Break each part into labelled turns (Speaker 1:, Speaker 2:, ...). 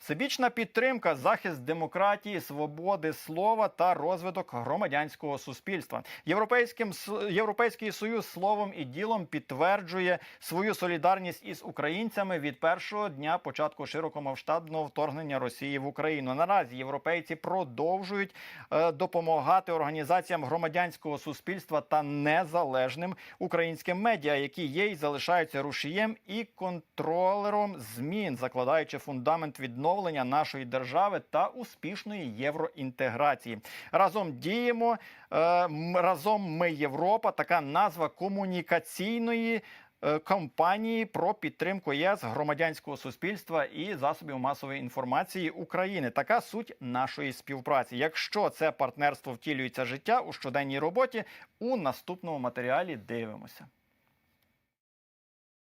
Speaker 1: Всебічна підтримка, захист демократії, свободи слова та розвиток громадянського суспільства. Європейським європейський союз словом і ділом підтверджує свою солідарність із українцями від першого дня початку широкомасштабного вторгнення Росії в Україну. Наразі європейці продовжують е, допомагати організаціям громадянського суспільства та незалежним українським медіа, які є і залишаються рушієм і контролером змін, закладаючи фундамент відновлення нашої держави та успішної євроінтеграції. Разом діємо е, разом. Ми Європа. Така назва комунікаційної. е, Кампанії про підтримку ЄС громадянського суспільства і засобів масової інформації України. Така суть нашої співпраці. Якщо це партнерство втілюється життя у щоденній роботі, у наступному матеріалі дивимося.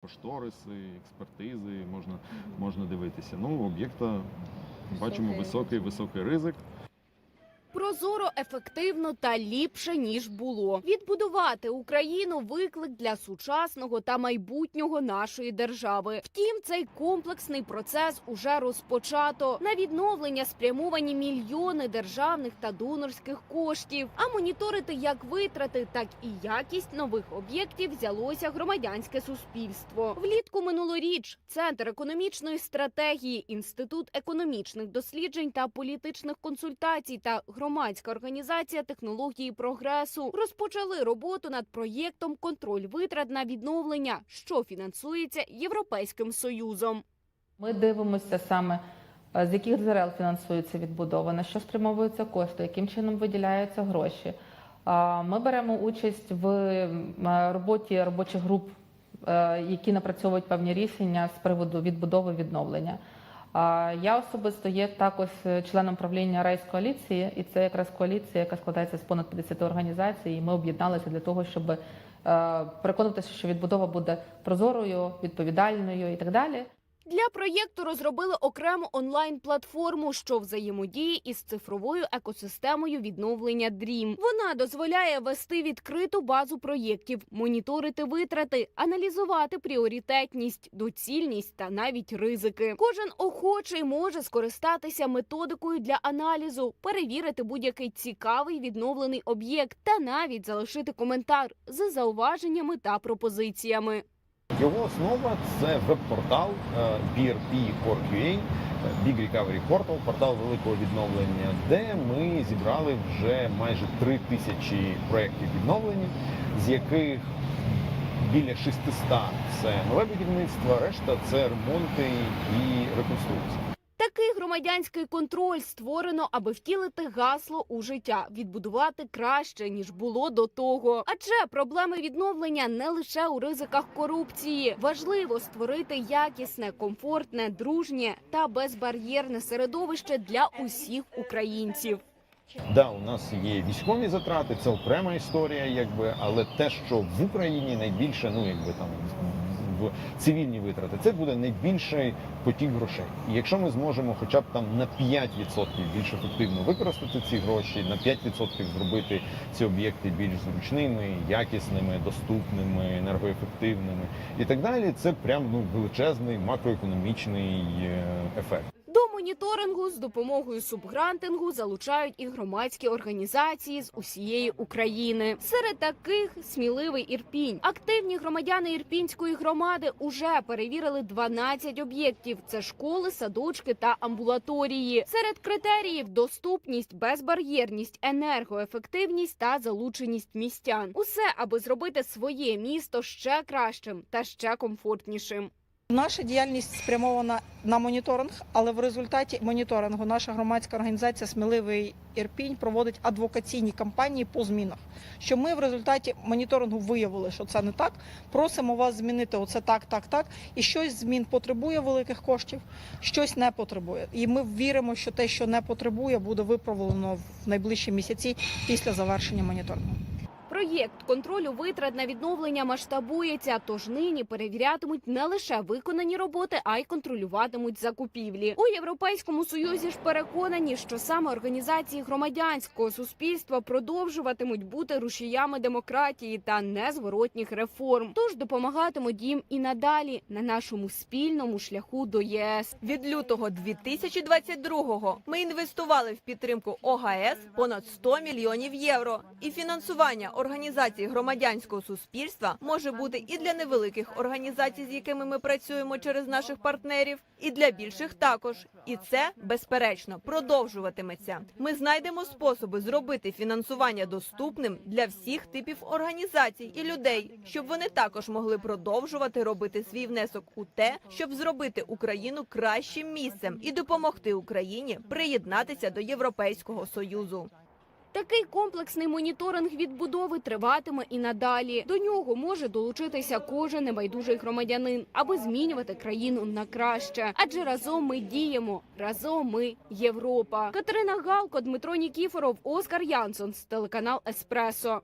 Speaker 2: Кошториси, експертизи, можна, можна дивитися. Ну, об'єкта бачимо високий високий ризик.
Speaker 3: Прозоро, ефективно та ліпше ніж було. Відбудувати Україну виклик для сучасного та майбутнього нашої держави. Втім, цей комплексний процес уже розпочато. На відновлення спрямовані мільйони державних та донорських коштів. А моніторити як витрати, так і якість нових об'єктів взялося громадянське суспільство. Влітку минулоріч центр економічної стратегії, інститут економічних досліджень та політичних консультацій та громадська організація технології прогресу розпочали роботу над проєктом контроль витрат на відновлення, що фінансується Європейським союзом.
Speaker 4: Ми дивимося саме, е, з яких джерел фінансується відбудова, на що спрямовуються кошти, яким чином виділяються гроші. А, Ми беремо участь в е, роботі робочих груп, е, які напрацьовують певні рішення з приводу відбудови відновлення. Я особисто є також членом правління райскоаліції, і це якраз коаліція, яка складається з понад 50 організацій. І ми об'єдналися для того, щоб е, переконатися, що відбудова буде прозорою, відповідальною і так далі.
Speaker 3: Для проєкту розробили окрему онлайн-платформу, що взаємодіє із цифровою екосистемою відновлення DREAM. Вона дозволяє вести відкриту базу проєктів, моніторити витрати, аналізувати пріоритетність, доцільність та навіть ризики. Кожен охочий може скористатися методикою для аналізу, перевірити будь-який цікавий відновлений об'єкт та навіть залишити коментар з зауваженнями та пропозиціями.
Speaker 2: Його основа це веб-портал е, BRP.org.ua, Big Recovery Portal, портал великого відновлення, де ми зібрали вже майже три тисячі проєктів відновлення, з яких біля 600 це нове будівництво, решта це ремонти і реконструкція.
Speaker 3: Такий громадянський контроль створено, аби втілити гасло у життя, відбудувати краще ніж було до того. Адже проблеми відновлення не лише у ризиках корупції. Важливо створити якісне, комфортне, дружнє та безбар'єрне середовище для усіх українців.
Speaker 2: Да, у нас є військові затрати, це окрема історія, якби, але те, що в Україні найбільше, ну якби там в цивільні витрати, це буде найбільший потік грошей. І якщо ми зможемо хоча б там на 5% більш ефективно використати ці гроші, на 5% зробити ці об'єкти більш зручними, якісними, доступними, енергоефективними і так далі, це прям ну величезний макроекономічний е, ефект.
Speaker 3: Моніторингу з допомогою субгрантингу залучають і громадські організації з усієї України. Серед таких сміливий Ірпінь. Активні громадяни Ірпінської громади уже перевірили 12 об'єктів: це школи, садочки та амбулаторії. Серед критеріїв доступність, безбар'єрність, енергоефективність та залученість містян. Усе аби зробити своє місто ще кращим та ще комфортнішим.
Speaker 5: Наша діяльність спрямована на моніторинг, але в результаті моніторингу наша громадська організація Сміливий Ірпінь проводить адвокаційні кампанії по змінах. Що ми в результаті моніторингу виявили, що це не так. Просимо вас змінити оце так, так, так. І щось змін потребує великих коштів, щось не потребує. І ми віримо, що те, що не потребує, буде виправлено в найближчі місяці після завершення моніторингу.
Speaker 3: Проєкт контролю витрат на відновлення масштабується, тож нині перевірятимуть не лише виконані роботи, а й контролюватимуть закупівлі. У європейському союзі ж переконані, що саме організації громадянського суспільства продовжуватимуть бути рушіями демократії та незворотніх реформ. Тож допомагатимуть їм і надалі на нашому спільному шляху до ЄС.
Speaker 6: Від лютого 2022-го ми інвестували в підтримку ОГС понад 100 мільйонів євро. І фінансування організацій громадянського суспільства може бути і для невеликих організацій, з якими ми працюємо через наших партнерів, і для більших також. І це безперечно продовжуватиметься. Ми знайдемо способи зробити фінансування доступним для всіх типів організацій і людей, щоб вони також могли продовжувати робити свій внесок у те, щоб зробити Україну кращим місцем і допомогти Україні приєднатися до Європейського союзу.
Speaker 3: Такий комплексний моніторинг відбудови триватиме і надалі. До нього може долучитися кожен небайдужий громадянин, аби змінювати країну на краще. Адже разом ми діємо, разом ми Європа. Катерина Галко, Дмитро Нікіфоров, Оскар Янсон з телеканал Еспресо.